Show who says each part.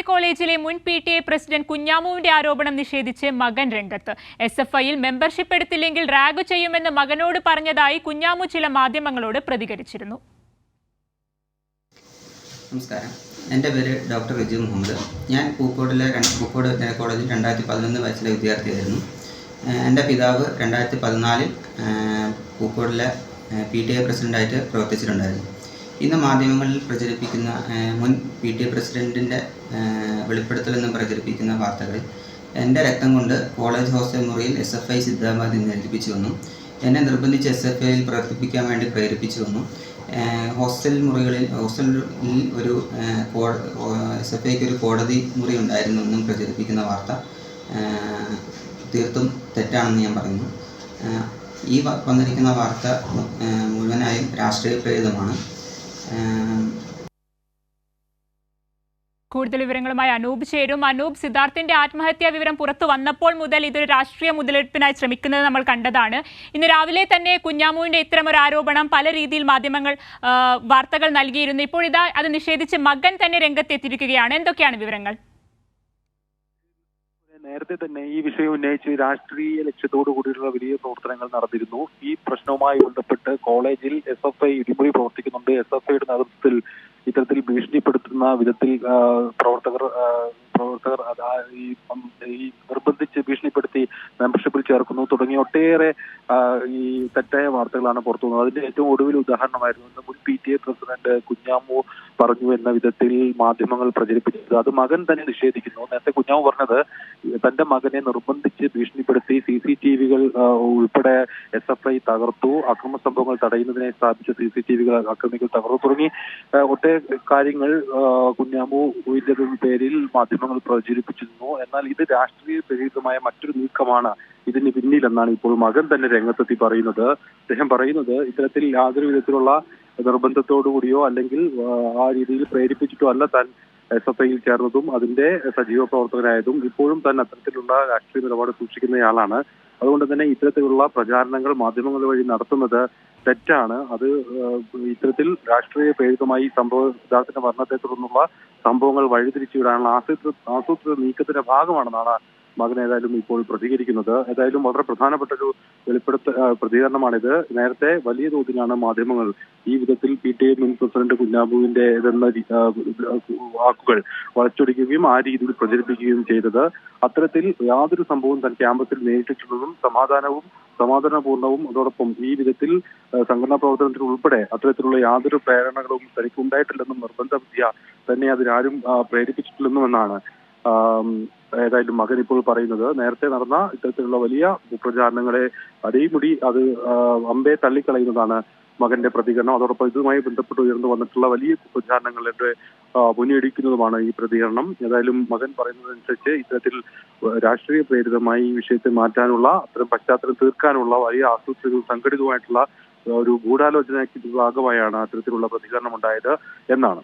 Speaker 1: I കോളേജിലെ മുൻ P T A president കുഞ്ഞാമുവിന്റെ ആരോപണം നിഷേധിച്ച് മകൻ രംഗത്ത്. എസ് എഫ് ഐയിൽ മെമ്പർഷിപ്പ് എടുത്തില്ലെങ്കിൽ റാഗ് ചെയ്യുമെന്ന് മകനോട് പറഞ്ഞതായി കുഞ്ഞാമു ചില മാധ്യമങ്ങളോട് പ്രതികരിച്ചിരുന്നു.
Speaker 2: നമസ്കാരം. എന്റെ പേര് ഡോക്ടർ റിജു മുഹമ്മദ്. ഞാൻ പൂക്കോടിലെ പൂക്കോട് കോളേജിൽ രണ്ടായിരത്തി പതിനൊന്ന് വയസ്സിലെ വിദ്യാർത്ഥിയായിരുന്നു. എന്റെ പിതാവ് രണ്ടായിരത്തി പതിനാലിൽ പൂക്കോടിലെ പി ടി എ പ്രസിഡന്റായിട്ട് പ്രവർത്തിച്ചിട്ടുണ്ടായിരുന്നു. ഇന്ന് മാധ്യമങ്ങളിൽ പ്രചരിപ്പിക്കുന്ന മുൻ പി ടി എ പ്രസിഡന്റിന്റെ വെളിപ്പെടുത്തലെന്ന് പ്രചരിപ്പിക്കുന്ന വാർത്തകളിൽ എന്റെ രക്തം കൊണ്ട് കോളേജ് ഹോസ്റ്റൽ മുറിയിൽ എസ് എഫ് ഐ സിദ്ധാബാദ് വന്നു. എന്നെ നിർബന്ധിച്ച് എസ് എഫ് ഐയിൽ പ്രവർത്തിപ്പിക്കാൻ വേണ്ടി പ്രേരിപ്പിച്ചുവെന്നും വന്നു. ഹോസ്റ്റൽ മുറികളിൽ ഹോസ്റ്റലിൽ ഒരു എസ് എഫ് ഐക്ക് ഒരു കോടതി മുറി ഉണ്ടായിരുന്നു എന്നും പ്രചരിപ്പിക്കുന്ന വാർത്ത തീർത്തും തെറ്റാണെന്ന് ഞാൻ പറയുന്നു. ഈ വന്നിരിക്കുന്ന വാർത്ത മുഴുവനായും രാഷ്ട്രീയ പ്രേരിതമാണ്
Speaker 1: കൂടുതൽ വിവരങ്ങളുമായി അനൂപ് ചേരും. അനൂപ് സിദ്ധാർത്ഥിന്റെ ആത്മഹത്യാ വിവരം പുറത്തു വന്നപ്പോൾ മുതൽ ഇതൊരു രാഷ്ട്രീയ മുതലെടുപ്പിനായി ശ്രമിക്കുന്നത് നമ്മൾ കണ്ടതാണ്. ഇന്ന് രാവിലെ തന്നെ കുഞ്ഞാമുവിന്റെ ഇത്തരമൊരു ആരോപണം പല രീതിയിൽ മാധ്യമങ്ങൾ വാർത്തകൾ നൽകിയിരുന്നു. ഇപ്പോൾ ഇതാ അത് നിഷേധിച്ച് മകൻ തന്നെ രംഗത്തെത്തിയിരിക്കുകയാണ്. എന്തൊക്കെയാണ് വിവരങ്ങൾ?
Speaker 3: നേരത്തെ തന്നെ ഈ വിഷയം ഉന്നയിച്ച് രാഷ്ട്രീയ ലക്ഷ്യത്തോടു കൂടിയുള്ള വലിയ പ്രവർത്തനങ്ങൾ നടന്നിരുന്നു. ഈ പ്രശ്നവുമായി ബന്ധപ്പെട്ട് കോളേജിൽ എസ് എഫ് ഐ ഇടിമുറി പ്രവർത്തിക്കുന്നുണ്ട്. എസ് എഫ് ഐയുടെ നേതൃത്വത്തിൽ ഇത്തരത്തിൽ ഭീഷണിപ്പെടുത്തുന്ന വിധത്തിൽ പ്രവർത്തകർ പ്രവർത്തകർ ഈ ഉം, ഈ നിർബന്ധിച്ച് ഭീഷണിപ്പെടുത്തി മെമ്പർഷിപ്പിൽ ചേർക്കുന്നു തുടങ്ങിയ ഒട്ടേറെ ഈ തെറ്റായ വാർത്തകളാണ് പുറത്തു വന്നത്. അതിന്റെ ഏറ്റവും ഒടുവിൽ ഉദാഹരണമായിരുന്നു ഇന്ന് മുൻ P T A president Kunjamu പറഞ്ഞു എന്ന വിധത്തിൽ മാധ്യമങ്ങൾ പ്രചരിപ്പിച്ചത്. അത് മകൻ തന്നെ നിഷേധിക്കുന്നു. നേരത്തെ കുഞ്ഞാമു പറഞ്ഞത് തന്റെ മകനെ നിർബന്ധിച്ച് ഭീഷണിപ്പെടുത്തി സി സി ടി വികൾ ഉൾപ്പെടെ എസ് എഫ് ഐ തകർത്തു. അക്രമ സംഭവങ്ങൾ തടയുന്നതിനെ സ്ഥാപിച്ച സി സി ടി വികൾ അക്രമികൾ തകർത്തു തുടങ്ങി ഒട്ടേ കാര്യങ്ങൾ കുഞ്ഞാമുവിന്റെ പേരിൽ മാധ്യമങ്ങൾ പ്രചരിപ്പിച്ചിരുന്നു. എന്നാൽ ഇത് രാഷ്ട്രീയ പ്രേരിതമായ മറ്റൊരു നീക്കമാണ്. ഇതിന് പിന്നിലെന്നാണ് ഇപ്പോൾ മകൻ തന്നെ രംഗത്തെത്തി പറയുന്നത്. അദ്ദേഹം പറയുന്നത് ഇത്തരത്തിൽ യാതൊരു വിധത്തിലുള്ള നിർബന്ധത്തോടുകൂടിയോ അല്ലെങ്കിൽ ആ, രീതിയിൽ പ്രേരിപ്പിച്ചിട്ടോ അല്ല താൻ എസ് എഫ് ഐയിൽ ചേർന്നതും അതിന്റെ സജീവ പ്രവർത്തകനായതും ഇപ്പോഴും താൻ അത്തരത്തിലുള്ള രാഷ്ട്രീയ നിലപാട് സൂക്ഷിക്കുന്നയാളാണ്. അതുകൊണ്ട് തന്നെ ഇത്തരത്തിലുള്ള പ്രചാരണങ്ങൾ മാധ്യമങ്ങൾ വഴി നടത്തുന്നത് തെറ്റാണ്. അത് ഇത്തരത്തിൽ രാഷ്ട്രീയ പ്രേരിതമായി സംഭവ സിദ്ധാർത്ഥിന്റെ മരണത്തെ തുടർന്നുള്ള സംഭവങ്ങൾ വഴിതിരിച്ചുവിടാനുള്ള ആസൂത്രിത ആസൂത്രിത നീക്കത്തിന്റെ ഭാഗമാണെന്നാണ് മകൻ ഏതായാലും ഇപ്പോൾ പ്രതികരിക്കുന്നത്. ഏതായാലും വളരെ പ്രധാനപ്പെട്ട ഒരു വെളിപ്പെടുത്ത പ്രതികരണമാണിത്. നേരത്തെ വലിയ തോതിലാണ് മാധ്യമങ്ങൾ ഈ വിധത്തിൽ പി ടി ഐ മുൻ പ്രസിഡന്റ് കുഞ്ഞാബുവിന്റെ ഇതെന്ന വാക്കുകൾ വളച്ചൊടിക്കുകയും ആ രീതിയിൽ പ്രചരിപ്പിക്കുകയും ചെയ്തത്. അത്തരത്തിൽ യാതൊരു സംഭവവും താൻ ക്യാമ്പസിൽ നേരിട്ടിട്ടുള്ളതും സമാധാനവും സമാധാനപൂർണവും അതോടൊപ്പം ഈ വിധത്തിൽ സംഘടനാ പ്രവർത്തനത്തിൽ ഉൾപ്പെടെ അത്തരത്തിലുള്ള യാതൊരു പ്രേരണകളും തനിക്ക് ഉണ്ടായിട്ടില്ലെന്നും നിർബന്ധ വിദ്യ തന്നെ അതിനാരും പ്രേരിപ്പിച്ചിട്ടില്ലെന്നും ആം, ഏതായാലും മകൻ ഇപ്പോൾ പറയുന്നത് നേരത്തെ നടന്ന ഇത്തരത്തിലുള്ള വലിയ പ്രചാരണങ്ങളെ അടിമുടി അത് അമ്പേ തള്ളിക്കളയുന്നതാണ് മകന്റെ പ്രതികരണം. അതോടൊപ്പം ഇതുമായി ബന്ധപ്പെട്ട് ഉയർന്നു വന്നിട്ടുള്ള വലിയ പ്രചാരണങ്ങളുടെ മുന്നിടിക്കുന്നതുമാണ് ഈ പ്രതികരണം. ഏതായാലും മകൻ പറയുന്നതനുസരിച്ച് ഇത്തരത്തിൽ രാഷ്ട്രീയ പ്രേരിതമായി ഈ വിഷയത്തെ മാറ്റാനുള്ള അത്തരം പശ്ചാത്തലം തീർക്കാനുള്ള വലിയ ആസൂത്രിതവും സംഘടിതവുമായിട്ടുള്ള ഒരു ഗൂഢാലോചനയ്ക്ക് ഭാഗമായാണ് അത്തരത്തിലുള്ള പ്രതികരണം ഉണ്ടായത് എന്നാണ്.